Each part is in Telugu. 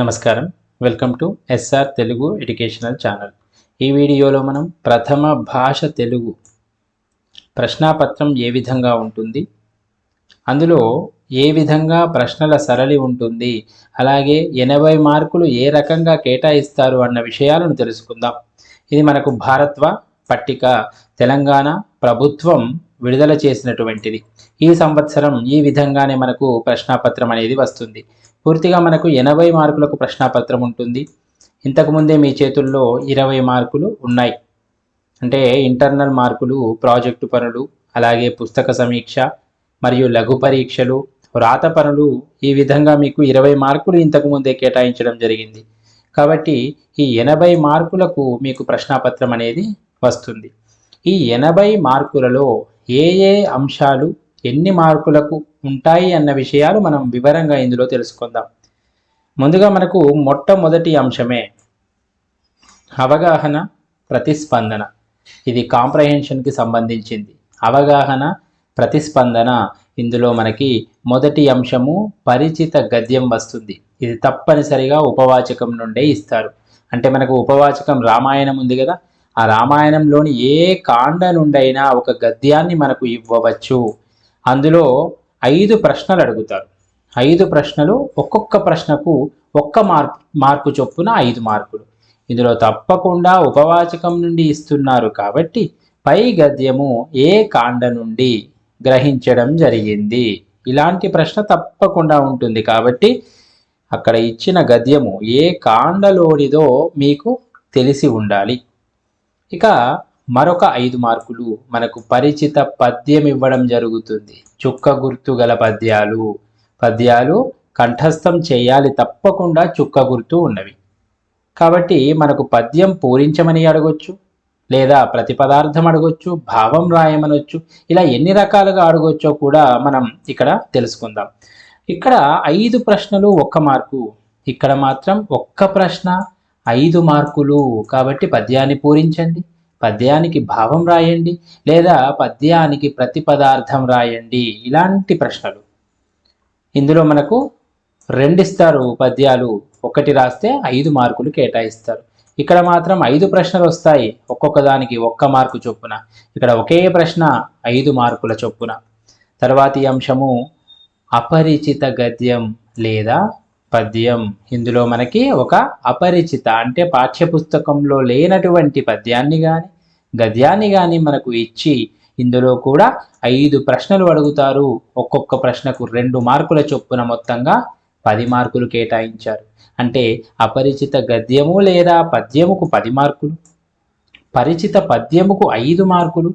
నమస్కారం. Welcome to SR Telugu educational channel ఈ వీడియోలో మనం ప్రథమ భాష తెలుగు ప్రశ్నాపత్రం ఏ విధంగా ఉంటుంది అందులో ఏ విధంగా ప్రశ్నల సరళి ఉంటుంది అలాగే ఎనభై మార్కులు ఏ రకంగా కేటాయిస్తారు అన్న విషయాలను తెలుసుకుందాం. ఇది మనకు భారత్వ పట్టిక తెలంగాణ ప్రభుత్వం విడుదల చేసినటువంటిది. ఈ సంవత్సరం ఈ విధంగానే మనకు ప్రశ్నాపత్రం అనేది వస్తుంది. పూర్తిగా మనకు ఎనభై మార్కులకు ప్రశ్నాపత్రం ఉంటుంది. ఇంతకుముందే మీ చేతుల్లో ఇరవై మార్కులు ఉన్నాయి. అంటే ఇంటర్నల్ మార్కులు ప్రాజెక్టు పనులు అలాగే పుస్తక సమీక్ష మరియు లఘు పరీక్షలు వ్రాత పనులు ఈ విధంగా మీకు ఇరవై మార్కులు ఇంతకు ముందే కేటాయించడం జరిగింది. కాబట్టి ఈ ఎనభై మార్కులకు మీకు ప్రశ్నాపత్రం అనేది వస్తుంది. ఈ ఎనభై మార్కులలో ఏ ఏ అంశాలు ఎన్ని మార్కులకు ఉంటాయి అన్న విషయాలు మనం వివరంగా ఇందులో తెలుసుకుందాం. ముందుగా మనకు మొట్టమొదటి అంశమే అవగాహన ప్రతిస్పందన. ఇది కాంప్రహెన్షన్కి సంబంధించింది. అవగాహన ప్రతిస్పందన ఇందులో మనకి మొదటి అంశము పరిచిత గద్యం వస్తుంది. ఇది తప్పనిసరిగా ఉపవాచకం నుండే ఇస్తారు. అంటే మనకు ఉపవాచకం రామాయణం ఉంది కదా ఆ రామాయణంలోని ఏ కాండ నుండైనా ఒక గద్యాన్ని మనకు ఇవ్వవచ్చు. అందులో ఐదు ప్రశ్నలు అడుగుతారు. ఐదు ప్రశ్నలు ఒక్కొక్క ప్రశ్నకు ఒక్క మార్పు మార్కు చొప్పున ఐదు మార్కులు. ఇందులో తప్పకుండా ఉపవాచకం నుండి ఇస్తున్నారు కాబట్టి పై గద్యము ఏ కాండ నుండి గ్రహించడం జరిగింది? ఇలాంటి ప్రశ్న తప్పకుండా ఉంటుంది కాబట్టి అక్కడ ఇచ్చిన గద్యము ఏ కాండలోనిదో మీకు తెలిసి ఉండాలి. ఇక మరొక ఐదు మార్కులు మనకు పరిచిత పద్యం ఇవ్వడం జరుగుతుంది. చుక్క గుర్తు గల పద్యాలు. పద్యాలు కంఠస్థం చేయాలి తప్పకుండా చుక్క గుర్తు ఉన్నవి. కాబట్టి మనకు పద్యం పూరించమని అడగొచ్చు లేదా ప్రతి పదార్థం అడగొచ్చు భావం రాయమనొచ్చు ఇలా ఎన్ని రకాలుగా అడగొచ్చో కూడా మనం ఇక్కడ తెలుసుకుందాం. ఇక్కడ ఐదు ప్రశ్నలు ఒక్క మార్కు. ఇక్కడ మాత్రం ఒక్క ప్రశ్న ఐదు మార్కులు. కాబట్టి పద్యాన్ని పూరించండి. పద్యానికి భావం రాయండి లేదా పద్యానికి ప్రతి పదార్థం రాయండి? ఇలాంటి ప్రశ్నలు. ఇందులో మనకు రెండిస్తారు పద్యాలు. ఒకటి రాస్తే ఐదు మార్కులు కేటాయిస్తారు. ఇక్కడ మాత్రం ఐదు ప్రశ్నలు వస్తాయి. ఒక్కొక్క దానికి ఒక్క మార్కు చొప్పున. ఇక్కడ ఒకే ప్రశ్న ఐదు మార్కుల చొప్పున. తర్వాతి అంశము అపరిచిత గద్యం లేదా పద్యం. ఇందులో మనకి ఒక అపరిచిత అంటే పాఠ్యపుస్తకంలో లేనటువంటి పద్యాన్ని కానీ గద్యాన్ని కానీ మనకు ఇచ్చి ఇందులో కూడా ఐదు ప్రశ్నలు అడుగుతారు. ఒక్కొక్క ప్రశ్నకు రెండు మార్కుల చొప్పున మొత్తంగా పది మార్కులు కేటాయించారు. అంటే అపరిచిత గద్యము లేదా పద్యముకు పది మార్కులు పరిచిత పద్యముకు ఐదు మార్కులు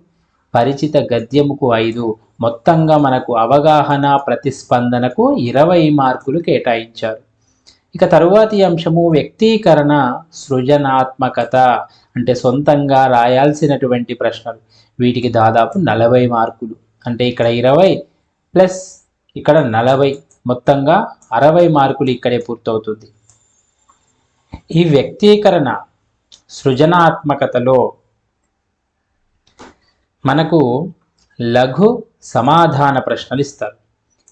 పరిచిత గద్యముకు ఐదు. మొత్తంగా మనకు అవగాహన ప్రతిస్పందనకు ఇరవై మార్కులు కేటాయించారు. ఇక తరువాతి అంశము వ్యక్తీకరణ సృజనాత్మకత అంటే సొంతంగా రాయాల్సినటువంటి ప్రశ్నలు. వీటికి దాదాపు నలభై మార్కులు. అంటే ఇక్కడ ఇరవై ప్లస్ ఇక్కడ నలభై. మొత్తంగా అరవై మార్కులు ఇక్కడే పూర్తవుతుంది. ఈ వ్యక్తీకరణ సృజనాత్మకతలో మనకు లఘు సమాధాన ప్రశ్నలు ఇస్తారు.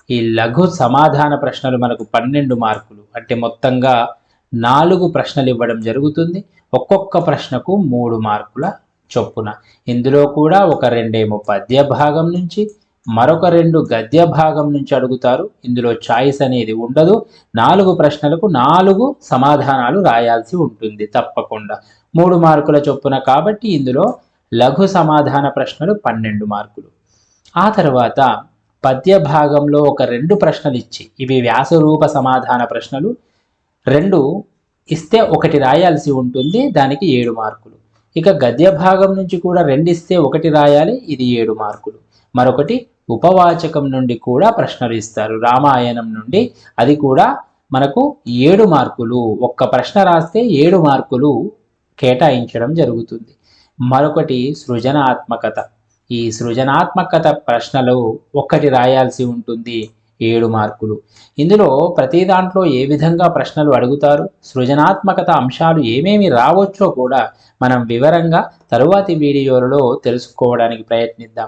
ఈ లఘు సమాధాన ప్రశ్నలు మనకు పన్నెండు మార్కులు. అంటే మొత్తంగా నాలుగు ప్రశ్నలు ఇవ్వడం జరుగుతుంది. ఒక్కొక్క ప్రశ్నకు మూడు మార్కుల చొప్పున. ఇందులో కూడా ఒక రెండేమో పద్య భాగం నుంచి మరొక రెండు గద్య భాగం నుంచి అడుగుతారు. ఇందులో చాయిస్ అనేది ఉండదు. నాలుగు ప్రశ్నలకు నాలుగు సమాధానాలు రాయాల్సి ఉంటుంది తప్పకుండా. మూడు మార్కుల చొప్పున కాబట్టి ఇందులో లఘు సమాధాన ప్రశ్నలు పన్నెండు మార్కులు. ఆ తర్వాత పద్య భాగంలో ఒక రెండు ప్రశ్నలు ఇచ్చి ఇవి వ్యాసరూప సమాధాన ప్రశ్నలు. రెండు ఇస్తే ఒకటి రాయాల్సి ఉంటుంది దానికి ఏడు మార్కులు. ఇక గద్య భాగం నుంచి కూడా రెండు ఇస్తే ఒకటి రాయాలి ఇది ఏడు మార్కులు. మరొకటి ఉపవాచకం నుండి కూడా ప్రశ్నలు ఇస్తారు రామాయణం నుండి. అది కూడా మనకు ఏడు మార్కులు. ఒక్క ప్రశ్న రాస్తే ఏడు మార్కులు కేటాయించడం జరుగుతుంది. మరొకటి సృజనాత్మకత. ఈ సృజనాత్మకత ప్రశ్నలు ఒక్కటి రాయాల్సి ఉంటుంది. ఏడు మార్కులు. ఇందులో ప్రతి దాంట్లో ఏ విధంగా ప్రశ్నలు అడుగుతారు? సృజనాత్మకత అంశాలు ఏమేమి రావచ్చో కూడా మనం వివరంగా తరువాతి వీడియోలలో తెలుసుకోవడానికి ప్రయత్నిద్దాం.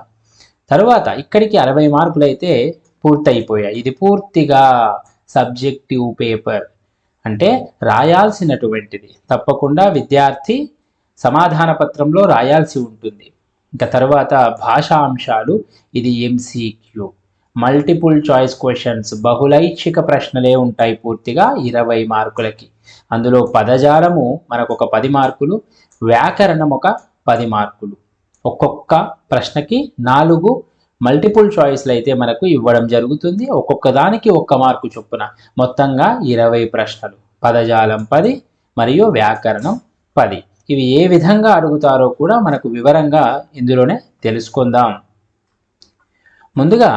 తరువాత ఇక్కడికి అరవై మార్కులు అయితే పూర్తయిపోయాయి. ఇది పూర్తిగా సబ్జెక్టివ్ పేపర్. అంటే రాయాల్సినటువంటిది. తప్పకుండా విద్యార్థి సమాధాన పత్రంలో రాయాల్సి ఉంటుంది. ఇంకా తర్వాత భాషా అంశాలు ఇది ఎంసీక్యూ మల్టిపుల్ చాయిస్ క్వశ్చన్స్ బహుళైచ్ఛిక ప్రశ్నలే ఉంటాయి పూర్తిగా ఇరవై మార్కులకి. అందులో పదజాలము మనకు ఒక పది మార్కులు వ్యాకరణం ఒక పది మార్కులు. ఒక్కొక్క ప్రశ్నకి నాలుగు మల్టిపుల్ చాయిస్లు అయితే మనకు ఇవ్వడం జరుగుతుంది. ఒక్కొక్క దానికి ఒక్క మార్కు చొప్పున మొత్తంగా ఇరవై ప్రశ్నలు. పదజాలం పది మరియు వ్యాకరణం పది. ఇవి ఏ విధంగా అడుగుతారో కూడా మనకు వివరంగా ఇందులోనే తెలుసుకుందాం. ముందుగా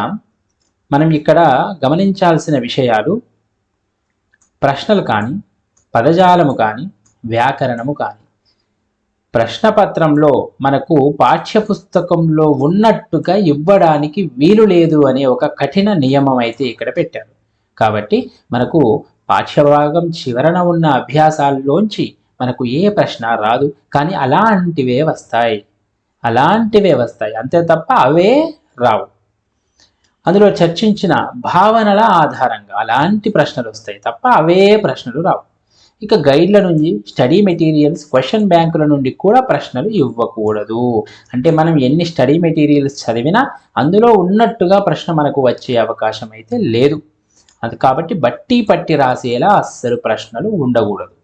మనం ఇక్కడ గమనించాల్సిన విషయాలు ప్రశ్నలు కానీ పదజాలము కానీ వ్యాకరణము కానీ. ప్రశ్నపత్రంలో మనకు పాఠ్యపుస్తకంలో ఉన్నట్టుగా ఇవ్వడానికి వీలు లేదు అనే ఒక కఠిన నియమం అయితే ఇక్కడ పెట్టారు. కాబట్టి మనకు పాఠ్యభాగం చివరన ఉన్న అభ్యాసాల్లోంచి మనకు ఏ ప్రశ్న రాదు కానీ అలాంటివే వస్తాయి. అలాంటివే వస్తాయి. అంతే తప్ప అవే రావు. అందులో చర్చించిన భావనల ఆధారంగా అలాంటి ప్రశ్నలు వస్తాయి తప్ప అవే ప్రశ్నలు రావు. ఇక గైడ్ల నుంచి స్టడీ మెటీరియల్స్ క్వశ్చన్ బ్యాంకుల నుండి కూడా ప్రశ్నలు ఇవ్వకూడదు. అంటే మనం ఎన్ని స్టడీ మెటీరియల్స్ చదివినా అందులో ఉన్నట్టుగా ప్రశ్న మనకు వచ్చే అవకాశం అయితే లేదు. అది కాబట్టి బట్టి పట్టి రాసేలా అస్సలు ప్రశ్నలు ఉండకూడదు.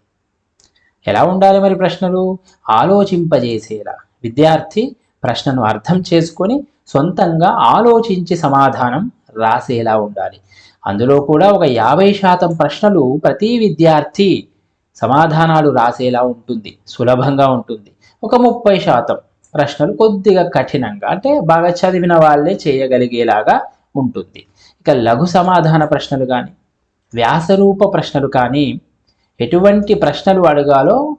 ఎలా ఉండాలి మరి ప్రశ్నలు? ఆలోచింపజేసేలా. విద్యార్థి ప్రశ్నను అర్థం చేసుకొని సొంతంగా ఆలోచించి సమాధానం రాసేలా ఉండాలి. అందులో కూడా ఒక యాభై శాతం ప్రశ్నలు ప్రతి విద్యార్థి సమాధానాలు రాసేలా ఉంటుంది. సులభంగా ఉంటుంది. ఒక ముప్పై శాతం ప్రశ్నలు కొద్దిగా కఠినంగా అంటే బాగా చదివిన వాళ్ళే చేయగలిగేలాగా ఉంటుంది. ఇక లఘు సమాధాన ప్రశ్నలు కానీ వ్యాసరూప ప్రశ్నలు కానీ ఎటువంటి ప్రశ్నలు అడగాలో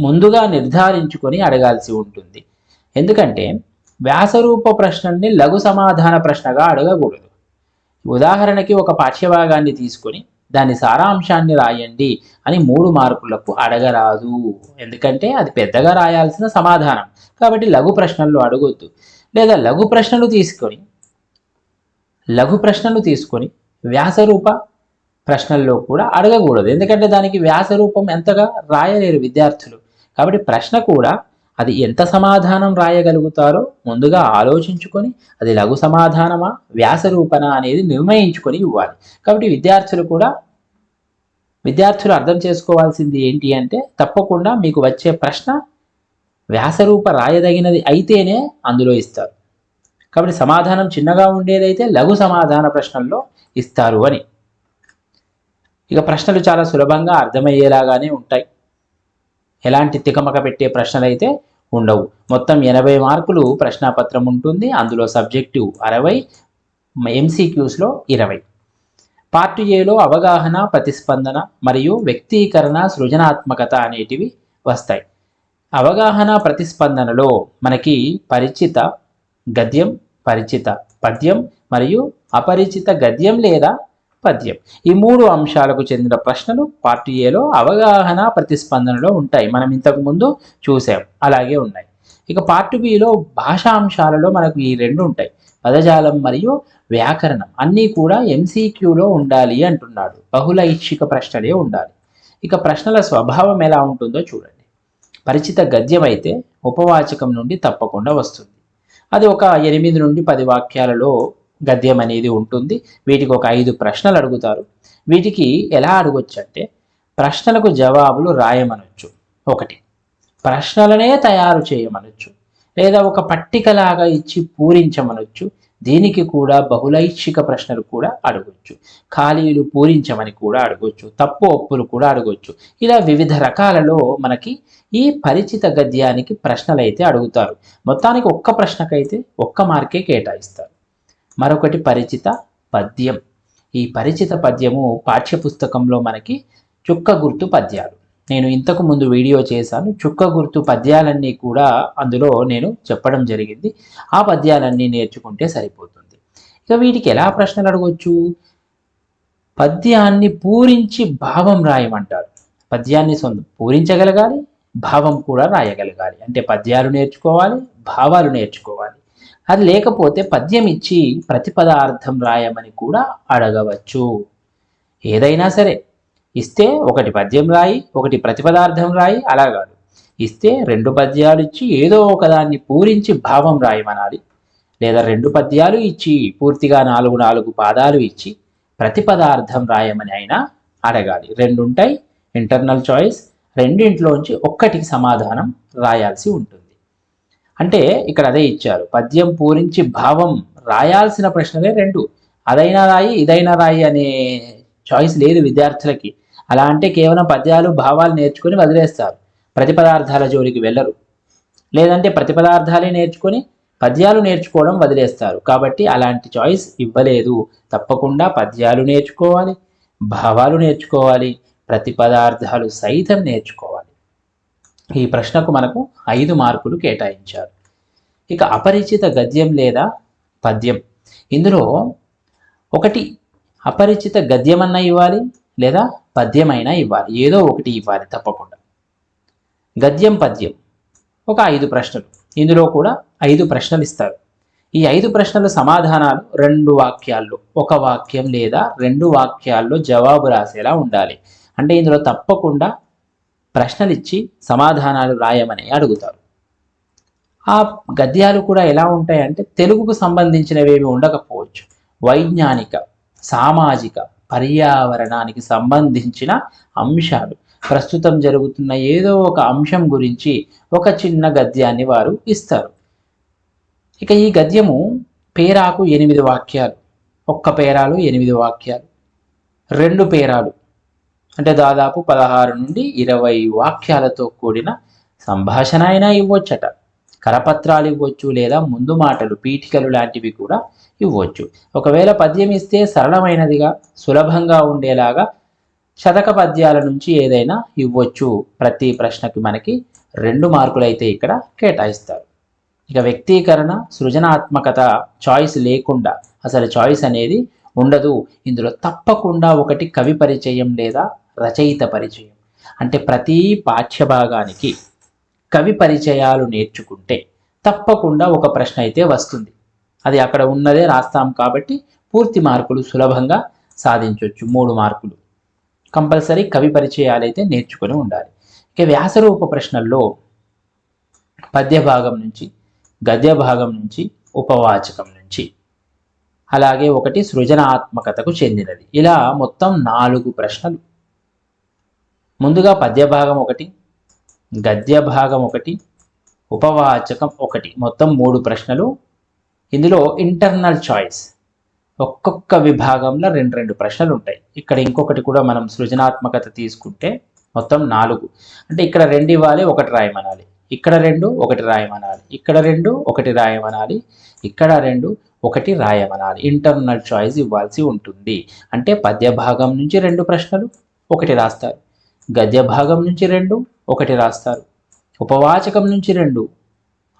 ముందుగా నిర్ధారించుకొని అడగాల్సి ఉంటుంది. ఎందుకంటే వ్యాసరూప ప్రశ్నల్ని లఘు సమాధాన ప్రశ్నగా అడగకూడదు. ఉదాహరణకి ఒక పాఠ్యభాగాన్ని తీసుకొని దాని సారాంశాన్ని రాయండి అని మూడు మార్కులకు అడగరాదు. ఎందుకంటే అది పెద్దగా రాయాల్సిన సమాధానం. కాబట్టి లఘు ప్రశ్నలు అడగొద్దు. లేదా లఘు ప్రశ్నలు తీసుకొని లఘు ప్రశ్నలు తీసుకొని వ్యాసరూప ప్రశ్నల్లో కూడా అడగకూడదు. ఎందుకంటే దానికి వ్యాసరూపం ఎంతగా రాయలేరు విద్యార్థులు. కాబట్టి ప్రశ్న కూడా అది ఎంత సమాధానం రాయగలుగుతారో ముందుగా ఆలోచించుకొని అది లఘు సమాధానమా వ్యాసరూపణ అనేది నిర్ణయించుకొని ఇవ్వాలి. కాబట్టి విద్యార్థులు కూడా విద్యార్థులు అర్థం చేసుకోవాల్సింది ఏంటి అంటే తప్పకుండా మీకు వచ్చే ప్రశ్న వ్యాసరూప రాయదగినది అయితేనే అందులో ఇస్తారు. కాబట్టి సమాధానం చిన్నగా ఉండేదైతే లఘు సమాధాన ప్రశ్నల్లో ఇస్తారు అని. ఇక ప్రశ్నలు చాలా సులభంగా అర్థమయ్యేలాగానే ఉంటాయి. ఎలాంటి తికమక పెట్టే ప్రశ్నలు అయితే ఉండవు. మొత్తం ఎనభై మార్కులు ప్రశ్నాపత్రం ఉంటుంది. అందులో సబ్జెక్టివ్ అరవై ఎంసీక్యూస్లో ఇరవై. పార్ట్ ఏలో అవగాహన ప్రతిస్పందన మరియు వ్యక్తీకరణ సృజనాత్మకత అనేటివి వస్తాయి. అవగాహన ప్రతిస్పందనలో మనకి పరిచిత గద్యం పరిచిత పద్యం మరియు అపరిచిత గద్యం లేదా పద్యం ఈ మూడు అంశాలకు చెందిన ప్రశ్నలు పార్ట్ ఏలో అవగాహన ప్రతిస్పందనలో ఉంటాయి. మనం ఇంతకు ముందు చూసాం అలాగే ఉన్నాయి. ఇక పార్ట్ బిలో భాషా అంశాలలో మనకు ఈ రెండు ఉంటాయి. పదజాలం మరియు వ్యాకరణం. అన్నీ కూడా ఎంసీక్యూలో ఉండాలి అంటున్నాడు. బహుళ ఐచ్ఛిక ప్రశ్నలే ఉండాలి. ఇక ప్రశ్నల స్వభావం ఎలా ఉంటుందో చూడండి. పరిచిత గద్యం అయితే ఉపవాచకం నుండి తప్పకుండా వస్తుంది. అది ఒక ఎనిమిది నుండి పది వాక్యాలలో గద్యం అనేది ఉంటుంది. వీటికి ఒక ఐదు ప్రశ్నలు అడుగుతారు. వీటికి ఎలా అడగొచ్చు అంటే ప్రశ్నలకు జవాబులు రాయమనొచ్చు. ఒకటి ప్రశ్నలనే తయారు చేయమనొచ్చు. లేదా ఒక పట్టికలాగా ఇచ్చి పూరించమనొచ్చు. దీనికి కూడా బహుళైచ్ఛిక ప్రశ్నలు కూడా అడగొచ్చు. ఖాళీలు పూరించమని కూడా అడగొచ్చు. తప్పు ఒప్పులు కూడా అడగొచ్చు. ఇలా వివిధ రకాలలో మనకి ఈ పరిచిత గద్యానికి ప్రశ్నలు అయితే అడుగుతారు. మొత్తానికి ఒక్క ప్రశ్నకైతే ఒక్క మార్కే కేటాయిస్తారు. మరొకటి పరిచిత పద్యం. ఈ పరిచిత పద్యము పాఠ్యపుస్తకంలో మనకి చుక్క గుర్తు పద్యాలు. నేను ఇంతకు ముందు వీడియో చేశాను. చుక్క గుర్తు పద్యాలన్నీ కూడా అందులో నేను చెప్పడం జరిగింది. ఆ పద్యాలన్నీ నేర్చుకుంటే సరిపోతుంది. ఇక వీటికి ఎలా ప్రశ్నలు అడగవచ్చు పద్యాన్ని పూరించి భావం రాయమంటారు. పద్యాన్ని సొంత పూరించగలగాలి భావం కూడా రాయగలగాలి. అంటే పద్యాలు నేర్చుకోవాలి భావాలు నేర్చుకోవాలి. అది లేకపోతే పద్యం ఇచ్చి ప్రతిపదార్థం రాయమని కూడా అడగవచ్చు. ఏదైనా సరే ఇస్తే ఒకటి పద్యం రాయి ఒకటి ప్రతిపదార్థం రాయి అలా కాదు. ఇస్తే రెండు పద్యాలు ఇచ్చి ఏదో ఒకదాన్ని పూరించి భావం రాయమనాలి. లేదా రెండు పద్యాలు ఇచ్చి పూర్తిగా నాలుగు నాలుగు పాదాలు ఇచ్చి ప్రతిపదార్థం రాయమని అయినా అడగాలి. రెండు ఉంటాయి ఇంటర్నల్ చాయిస్ రెండింట్లోంచి ఒక్కటికి సమాధానం రాయాల్సి ఉంటుంది. అంటే ఇక్కడ అదే ఇచ్చారు. పద్యం పూరించి భావం రాయాల్సిన ప్రశ్నలే రెండు. అదైనా రాయి ఇదైనా రాయి అనే చాయిస్ లేదు విద్యార్థులకి. అలా అంటే కేవలం పద్యాలు భావాలు నేర్చుకొని వదిలేస్తారు. ప్రతిపదార్థాల జోలికి వెళ్ళరు. లేదంటే ప్రతిపదార్థాలే నేర్చుకొని పద్యాలు నేర్చుకోవడం వదిలేస్తారు. కాబట్టి అలాంటి చాయిస్ ఇవ్వలేదు. తప్పకుండా పద్యాలు నేర్చుకోవాలి భావాలు నేర్చుకోవాలి ప్రతిపదార్థాలు సైతం నేర్చుకోవాలి. ఈ ప్రశ్నకు మనకు ఐదు మార్కులు కేటాయించారు. ఇక అపరిచిత గద్యం లేదా పద్యం. ఇందులో ఒకటి అపరిచిత గద్యమన్నా ఇవ్వాలి లేదా పద్యమైనా ఇవ్వాలి. ఏదో ఒకటి ఇవ్వాలి తప్పకుండా. గద్యం పద్యం. ఒక ఐదు ప్రశ్నలు. ఇందులో కూడా ఐదు ప్రశ్నలు ఇస్తారు. ఈ ఐదు ప్రశ్నల సమాధానాలు రెండు వాక్యాల్లో ఒక వాక్యం లేదా రెండు వాక్యాల్లో జవాబు రాసేలా ఉండాలి. అంటే ఇందులో తప్పకుండా ప్రశ్నలు ఇచ్చి సమాధానాలు రాయమని అడుగుతారు. ఆ గద్యాలు కూడా ఎలా ఉంటాయంటే తెలుగుకు సంబంధించినవేవి ఉండకపోవచ్చు. వైజ్ఞానిక సామాజిక పర్యావరణానికి సంబంధించిన అంశాలు. ప్రస్తుతం జరుగుతున్న ఏదో ఒక అంశం గురించి ఒక చిన్న గద్యాన్ని వారు ఇస్తారు. ఇక ఈ గద్యము పేరాకు ఎనిమిది వాక్యాలు ఒక్క పేరాలు ఎనిమిది వాక్యాలు రెండు పేరాలు అంటే దాదాపు పదహారు నుండి ఇరవై వాక్యాలతో కూడిన సంభాషణ అయినా ఇవ్వచ్చట. కరపత్రాలు ఇవ్వచ్చు లేదా ముందు మాటలు పీఠికలు లాంటివి కూడా ఇవ్వచ్చు. ఒకవేళ పద్యం ఇస్తే సరళమైనదిగా సులభంగా ఉండేలాగా శతక పద్యాల నుంచి ఏదైనా ఇవ్వచ్చు. ప్రతి ప్రశ్నకి మనకి రెండు మార్కులు అయితే ఇక్కడ కేటాయిస్తారు. ఇక వ్యక్తీకరణ సృజనాత్మకత చాయిస్ లేకుండా అసలు చాయిస్ అనేది ఉండదు. ఇందులో తప్పకుండా ఒకటి కవి పరిచయం లేదా రచయిత పరిచయం. అంటే ప్రతి పాఠ్యభాగానికి కవి పరిచయాలు నేర్చుకుంటే తప్పకుండా ఒక ప్రశ్న అయితే వస్తుంది. అది అక్కడ ఉన్నదే రాస్తాం కాబట్టి పూర్తి మార్కులు సులభంగా సాధించవచ్చు మూడు మార్కులు. కంపల్సరీ కవి పరిచయాలు అయితే నేర్చుకొని ఉండాలి. ఇక వ్యాసరూప ప్రశ్నల్లో పద్య భాగం నుంచి గద్య భాగం నుంచి ఉపవాచకం నుంచి. అలాగే ఒకటి సృజనాత్మకతకు చెందినది. ఇలా మొత్తం నాలుగు ప్రశ్నలు. ముందుగా పద్య భాగం ఒకటి గద్య భాగం ఒకటి ఉపవాచకం ఒకటి. మొత్తం మూడు ప్రశ్నలు. ఇందులో ఇంటర్నల్ చాయిస్. ఒక్కొక్క విభాగంలో రెండు రెండు ప్రశ్నలు ఉంటాయి. ఇక్కడ ఇంకొకటి కూడా మనం సృజనాత్మకత తీసుకుంటే మొత్తం నాలుగు. అంటే ఇక్కడ రెండు ఇవ్వాలి ఒకటి రాయమనాలి. ఇక్కడ రెండు ఒకటి రాయమనాలి. ఇక్కడ రెండు ఒకటి రాయమనాలి. ఇక్కడ రెండు ఒకటి రాయమనాలి. ఇంటర్నల్ చాయిస్ ఇవ్వాల్సి ఉంటుంది. అంటే పద్య భాగం నుంచి రెండు ప్రశ్నలు ఒకటి రాస్తారు. గద్య భాగం నుంచి రెండు ఒకటి రాస్తారు. ఉపవాచకం నుంచి రెండు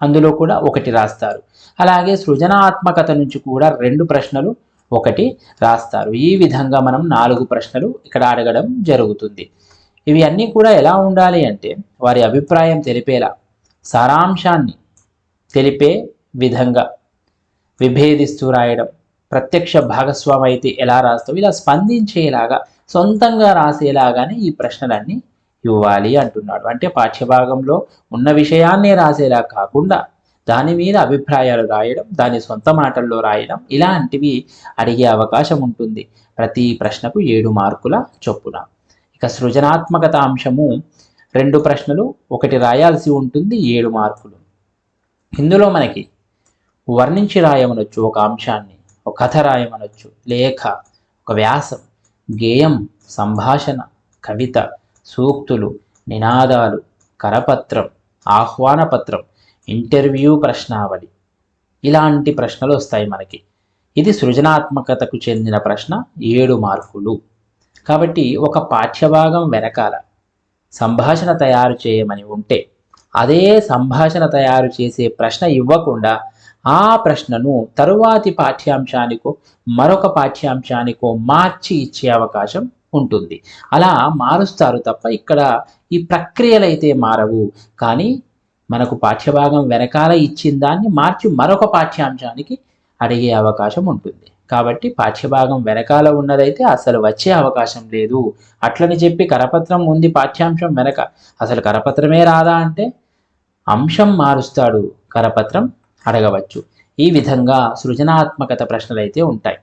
అందులో కూడా ఒకటి రాస్తారు. అలాగే సృజనాత్మకత నుంచి కూడా రెండు ప్రశ్నలు ఒకటి రాస్తారు. ఈ విధంగా మనం నాలుగు ప్రశ్నలు ఇక్కడ అడగడం జరుగుతుంది. ఇవి అన్నీ కూడా ఎలా ఉండాలి అంటే వారి అభిప్రాయం తెలిపేలా సారాంశాన్ని తెలిపే విధంగా విభేదిస్తూ రాయడం ప్రత్యక్ష భాగస్వామి అయితే ఎలా రాస్తావు ఇలా స్పందించేలాగా సొంతంగా రాసేలాగానే ఈ ప్రశ్నలన్నీ ఇవ్వాలి అంటున్నాడు. అంటే పాఠ్యభాగంలో ఉన్న విషయాన్నే రాసేలా కాకుండా దాని మీద అభిప్రాయాలు రాయడం దాని సొంత మాటల్లో రాయడం ఇలాంటివి అడిగే అవకాశం ఉంటుంది. ప్రతి ప్రశ్నకు ఏడు మార్కుల చొప్పున. ఇక సృజనాత్మకత అంశము రెండు ప్రశ్నలు ఒకటి రాయాల్సి ఉంటుంది ఏడు మార్కులు. ఇందులో మనకి వర్ణించి రాయమనొచ్చు ఒక అంశాన్ని ఒక కథ రాయమనొచ్చు లేఖ ఒక వ్యాసం. గేయం సంభాషణ కవిత సూక్తులు నినాదాలు కరపత్రం ఆహ్వాన పత్రం ఇంటర్వ్యూ ప్రశ్నావళి ఇలాంటి ప్రశ్నలు వస్తాయి మనకి. ఇది సృజనాత్మకతకు చెందిన ప్రశ్న ఏడు మార్కులు. కాబట్టి ఒక పాఠ్యభాగం వెనకాల సంభాషణ తయారు చేయమని ఉంటే అదే సంభాషణ తయారు చేసే ప్రశ్న ఇవ్వకుండా ఆ ప్రశ్నను తరువాతి పాఠ్యాంశానికో మరొక పాఠ్యాంశానికో మార్చి ఇచ్చే అవకాశం ఉంటుంది. అలా మారుస్తారు తప్ప ఇక్కడ ఈ ప్రక్రియలు అయితే మారవు. కానీ మనకు పాఠ్యభాగం వెనకాల ఇచ్చిన దాన్ని మార్చి మరొక పాఠ్యాంశానికి అడిగే అవకాశం ఉంటుంది. కాబట్టి పాఠ్యభాగం వెనకాల ఉన్నదైతే అసలు వచ్చే అవకాశం లేదు. అట్లని చెప్పి కరపత్రం ఉంది పాఠ్యాంశం వెనక. అసలు కరపత్రమే రాదా అంటే అంశం మారుస్తాడు కరపత్రం అడగవచ్చు. ఈ విధంగా సృజనాత్మకత ప్రశ్నలు అయితే ఉంటాయి.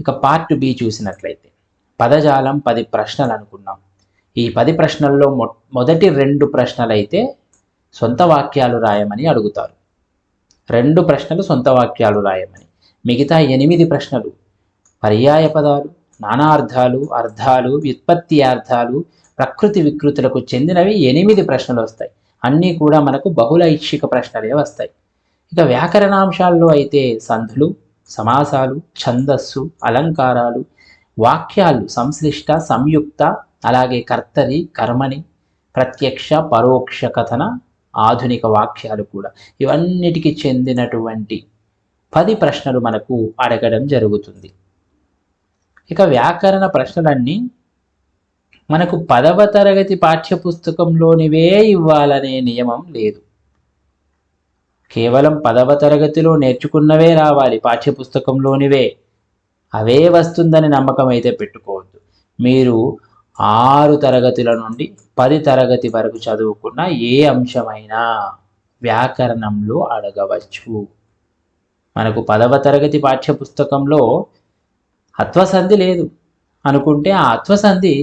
ఇక పార్ట్ బి చూసినట్లయితే పదజాలం పది ప్రశ్నలు అనుకున్నాం ఈ పది ప్రశ్నల్లో మొ మొదటి రెండు ప్రశ్నలైతే సొంత వాక్యాలు రాయమని అడుగుతారు. రెండు ప్రశ్నలు సొంత వాక్యాలు రాయమని. మిగతా ఎనిమిది ప్రశ్నలు పర్యాయ పదాలు నానార్థాలు అర్థాలు వ్యుత్పత్తి అర్థాలు ప్రకృతి వికృతులకు చెందినవి ఎనిమిది ప్రశ్నలు వస్తాయి. అన్నీ కూడా మనకు బహుళ ఐచ్ఛిక ప్రశ్నలే వస్తాయి. ఇక వ్యాకరణాంశాల్లో అయితే సంధులు సమాసాలు ఛందస్సు అలంకారాలు వాక్యాలు సంశ్లిష్ట సంయుక్త అలాగే కర్తరి కర్మని ప్రత్యక్ష పరోక్ష కథన ఆధునిక వాక్యాలు కూడా. ఇవన్నిటికి చెందినటువంటి పది ప్రశ్నలు మనకు అడగడం జరుగుతుంది. ఇక వ్యాకరణ ప్రశ్నలన్నీ మనకు పదవ తరగతి పాఠ్యపుస్తకంలోనివే ఇవ్వాలనే నియమం లేదు. కేవలం పదవ తరగతిలో నేర్చుకున్నవే రావాలి పాఠ్యపుస్తకంలోనివే. అవే వస్తుందని నమ్మకం అయితే పెట్టుకోవద్దు. మీరు ఆరు తరగతుల నుండి పది తరగతి వరకు చదువుకున్న ఏ అంశమైనా వ్యాకరణంలో అడగవచ్చు. మనకు పదవ తరగతి పాఠ్యపుస్తకంలో అత్వసంధి లేదు. అనుకుంటే ఆ అత్వసంధి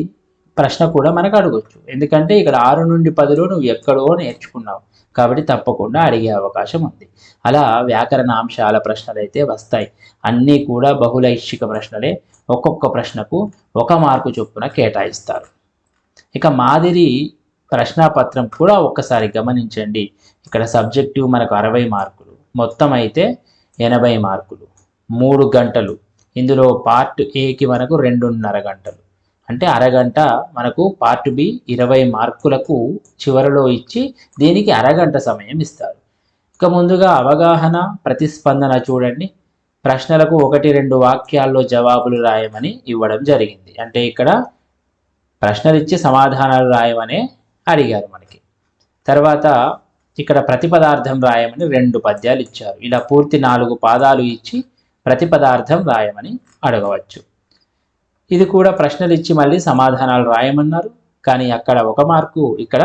ప్రశ్న కూడా మనకు అడగొచ్చు. ఎందుకంటే ఇక్కడ ఆరు నుండి పదిలో నువ్వు ఎక్కడో నేర్చుకున్నావు. కాబట్టి తప్పకుండా అడిగే అవకాశం ఉంది. అలా వ్యాకరణ అంశాల ప్రశ్నలు అయితే వస్తాయి. అన్నీ కూడా బహుళైచ్ఛిక ప్రశ్నలే. ఒక్కొక్క ప్రశ్నకు ఒక మార్కు చొప్పున కేటాయిస్తారు. ఇక మాదిరి ప్రశ్నాపత్రం కూడా ఒక్కసారి గమనించండి. ఇక్కడ సబ్జెక్టివ్ మనకు అరవై మార్కులు. మొత్తం అయితే ఎనభై మార్కులు. మూడు గంటలు. ఇందులో పార్ట్ ఏకి మనకు రెండున్నర గంటలు. అంటే అరగంట మనకు పార్ట్ బి ఇరవై మార్కులకు చివరిలో ఇచ్చి దీనికి అరగంట సమయం ఇస్తారు. ఇక ముందుగా అవగాహన ప్రతిస్పందన చూడండి. ప్రశ్నలకు ఒకటి రెండు వాక్యాల్లో జవాబులు రాయమని ఇవ్వడం జరిగింది. అంటే ఇక్కడ ప్రశ్నలు ఇచ్చి సమాధానాలు రాయమని అడిగారు మనకి. తర్వాత ఇక్కడ ప్రతిపదార్థం రాయమని రెండు పద్యాలు ఇచ్చారు. ఇలా పూర్తి నాలుగు పాదాలు ఇచ్చి ప్రతిపదార్థం రాయమని అడగవచ్చు. ఇది కూడా ప్రశ్నలు ఇచ్చి మళ్ళీ సమాధానాలు రాయమన్నారు. కానీ అక్కడ ఒక మార్కు ఇక్కడ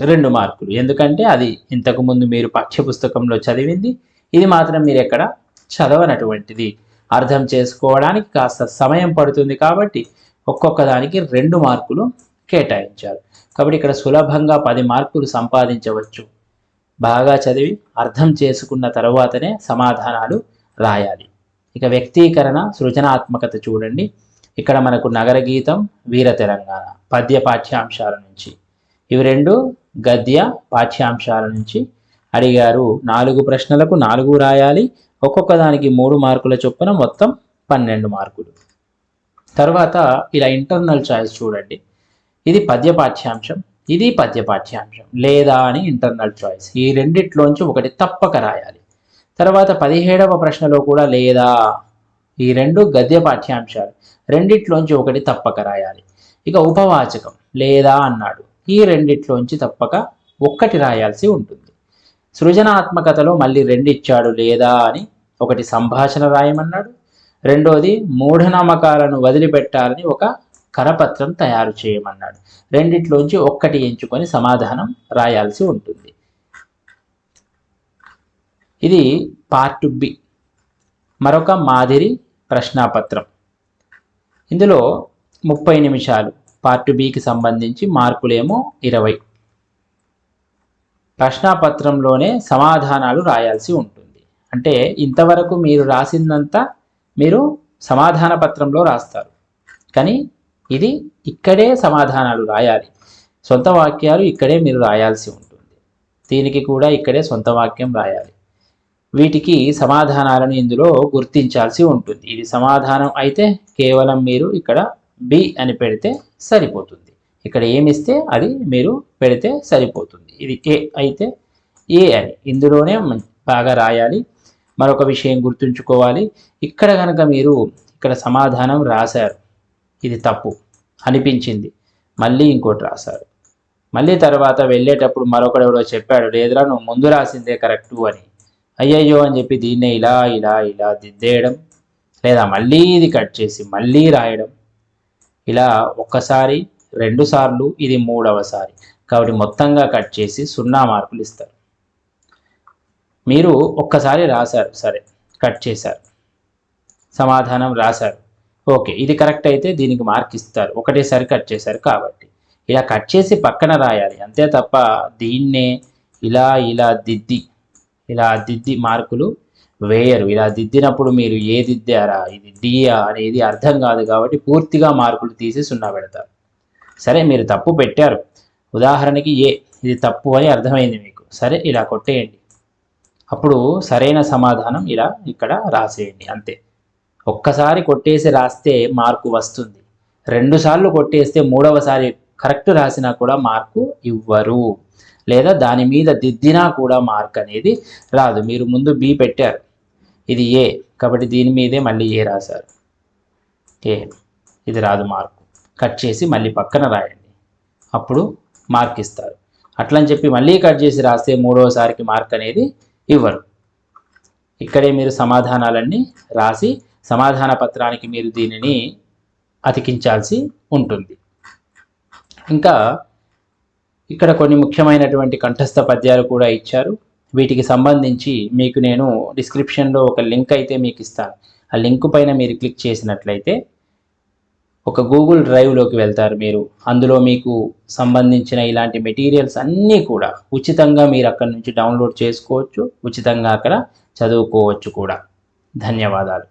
రెండు మార్కులు. ఎందుకంటే అది ఇంతకుముందు మీరు పాఠ్యపుస్తకంలో చదివింది. ఇది మాత్రం మీరు ఎక్కడ చదవనటువంటిది. అర్థం చేసుకోవడానికి కాస్త సమయం పడుతుంది కాబట్టి ఒక్కొక్క దానికి రెండు మార్కులు కేటాయించారు. కాబట్టి ఇక్కడ సులభంగా పది మార్కులు సంపాదించవచ్చు. బాగా చదివి అర్థం చేసుకున్న తర్వాతనే సమాధానాలు రాయాలి. ఇక వ్యక్తీకరణ సృజనాత్మకత చూడండి. ఇక్కడ మనకు నగర గీతం వీర తెలంగాణ పద్య పాఠ్యాంశాల నుంచి. ఇవి రెండు గద్య పాఠ్యాంశాల నుంచి. అడిగారు నాలుగు ప్రశ్నలకు నాలుగు రాయాలి. ఒక్కొక్క దానికి మూడు మార్కుల చొప్పున మొత్తం పన్నెండు మార్కులు. తర్వాత ఇలా ఇంటర్నల్ చాయిస్ చూడండి. ఇది పద్య పాఠ్యాంశం ఇది పద్య పాఠ్యాంశం. లేదా అని ఇంటర్నల్ చాయిస్. ఈ రెండిట్లోంచి ఒకటి తప్పక రాయాలి. తర్వాత పదిహేడవ ప్రశ్నలో కూడా లేదా? ఈ రెండు గద్య పాఠ్యాంశాలు. రెండిట్లోంచి ఒకటి తప్పక రాయాలి. ఇక ఉపవాచకం. లేదా? అన్నాడు. ఈ రెండిట్లోంచి తప్పక ఒక్కటి రాయాల్సి ఉంటుంది. సృజనాత్మకతలో మళ్ళీ రెండు ఇచ్చాడు లేదా అని ఒకటి సంభాషణ రాయమన్నాడు. రెండోది మూఢనమ్మకాలను వదిలిపెట్టాలని ఒక కరపత్రం తయారు చేయమన్నాడు. రెండిట్లోంచి ఒక్కటి ఎంచుకొని సమాధానం రాయాల్సి ఉంటుంది. ఇది పార్ట్ బి మరొక మాదిరి ప్రశ్నాపత్రం. ఇందులో ముప్పై నిమిషాలు. పార్ట్ బికి సంబంధించి మార్కులేమో ఇరవై. ప్రశ్నాపత్రంలోనే సమాధానాలు రాయాల్సి ఉంటుంది. అంటే ఇంతవరకు మీరు రాసిందంతా మీరు సమాధాన పత్రంలో రాస్తారు. కానీ ఇది ఇక్కడే సమాధానాలు రాయాలి. సొంత వాక్యాలు ఇక్కడే మీరు రాయాల్సి ఉంటుంది. దీనికి కూడా ఇక్కడే సొంత వాక్యం రాయాలి. వీటికి సమాధానాలను ఇందులో గుర్తించాల్సి ఉంటుంది. ఇది సమాధానం అయితే కేవలం మీరు ఇక్కడ బి అని పెడితే సరిపోతుంది. ఇక్కడ ఏమిస్తే అది మీరు పెడితే సరిపోతుంది. ఇది ఏ అయితే ఏ అని. ఇందులోనే బాగా రాయాలి. మరొక విషయం గుర్తుంచుకోవాలి. ఇక్కడ కనుక మీరు ఇక్కడ సమాధానం రాశారు. ఇది తప్పు. అనిపించింది. మళ్ళీ ఇంకోటి రాశారు. మళ్ళీ తర్వాత వెళ్ళేటప్పుడు మరొకడు ఎవడో చెప్పాడు లేదురా నువ్వు ముందు రాసిందే కరెక్టు అని. అయ్యయ్యో అని చెప్పి దీన్నే ఇలా ఇలా ఇలా దిద్దేయడం లేదా మళ్ళీ ఇది కట్ చేసి మళ్ళీ రాయడం. ఇలా ఒక్కసారి రెండు సార్లు ఇది మూడవసారి. కాబట్టి మొత్తంగా కట్ చేసి సున్నా మార్కులు ఇస్తారు. మీరు ఒక్కసారి రాశారు సరే కట్ చేశారు. సమాధానం రాశారు. ఓకే ఇది కరెక్ట్ అయితే దీనికి మార్క్ ఇస్తారు. ఒకటేసారి కట్ చేశారు కాబట్టి. ఇలా కట్ చేసి పక్కన రాయాలి. అంతే తప్ప దీన్నే ఇలా ఇలా దిద్ది ఇలా దిద్ది మార్కులు వేయరు. ఇలా దిద్దినప్పుడు మీరు ఏ దిద్దారా? ఇది డియా అనేది అర్థం కాదు కాబట్టి పూర్తిగా మార్కులు తీసి సున్నా పెడతారు. సరే మీరు తప్పు పెట్టారు. ఉదాహరణకి ఏ ఇది తప్పు అని అర్థమైంది మీకు. సరే ఇలా కొట్టేయండి. అప్పుడు సరైన సమాధానం ఇలా ఇక్కడ రాసేయండి అంతే. ఒక్కసారి కొట్టేసి రాస్తే మార్కు వస్తుంది. రెండుసార్లు కొట్టేస్తే మూడవసారి కరెక్ట్ రాసినా కూడా మార్కు ఇవ్వరు. లేదా దాని మీద దిద్దినా కూడా మార్క్ అనేది రాదు. మీరు ముందు బి పెట్టారు. ఇది ఏ కాబట్టి దీని మీదే మళ్ళీ ఏ రాశారు. ఏ ఇది రాదు మార్కు. కట్ చేసి మళ్ళీ పక్కన రాయండి. అప్పుడు మార్క్ ఇస్తారు. అట్లని చెప్పి మళ్ళీ కట్ చేసి రాస్తే మూడవసారికి మార్క్ అనేది ఇవ్వరు. ఇక్కడే మీరు సమాధానాలన్నీ రాసి సమాధాన పత్రానికి మీరు దీనిని అతికించాల్సి ఉంటుంది. ఇంకా ఇక్కడ కొన్ని ముఖ్యమైనటువంటి కంఠస్థ పద్యాలు కూడా ఇచ్చారు. వీటికి సంబంధించి మీకు నేను డిస్క్రిప్షన్లో ఒక లింక్ అయితే మీకు ఇస్తాను. ఆ లింక్ పైన మీరు క్లిక్ చేసినట్లయితే ఒక గూగుల్ డ్రైవ్లోకి వెళ్తారు మీరు. అందులో మీకు సంబంధించిన ఇలాంటి మెటీరియల్స్ అన్నీ కూడా ఉచితంగా మీరు అక్కడి నుంచి డౌన్లోడ్ చేసుకోవచ్చు. ఉచితంగా అక్కడ చదువుకోవచ్చు కూడా. ధన్యవాదాలు.